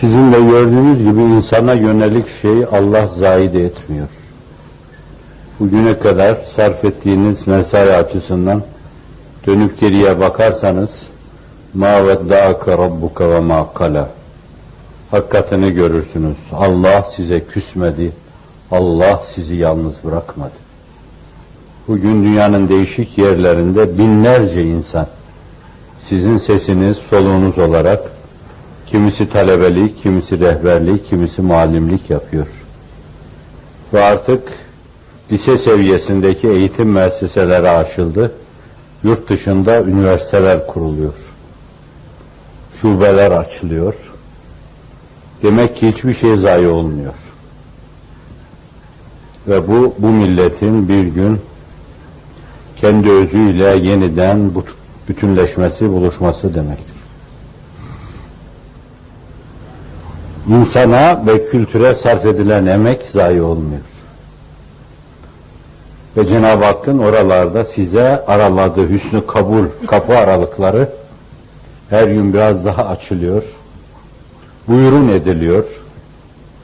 Sizin de gördüğünüz gibi insana yönelik şey Allah zahide etmiyor. Bugüne kadar sarf ettiğiniz mesai açısından dönüp geriye bakarsanız ma vedda'aka rabbuka ve ma kala hakikatini görürsünüz. Allah size küsmedi. Allah sizi yalnız bırakmadı. Bugün dünyanın değişik yerlerinde binlerce insan sizin sesiniz, soluğunuz olarak kimisi talebelik, kimisi rehberlik, kimisi muallimlik yapıyor. Ve artık lise seviyesindeki eğitim müesseseleri açıldı. Yurt dışında üniversiteler kuruluyor. Şubeler açılıyor. Demek ki hiçbir şey zayi olmuyor. Ve bu, bu milletin bir gün kendi özüyle yeniden bütünleşmesi, buluşması demektir. İnsana ve kültüre sarf edilen emek zayi olmuyor. Ve Cenab-ı Hakk'ın oralarda size araladığı hüsnü kabul kapı aralıkları her gün biraz daha açılıyor. Buyurun ediliyor.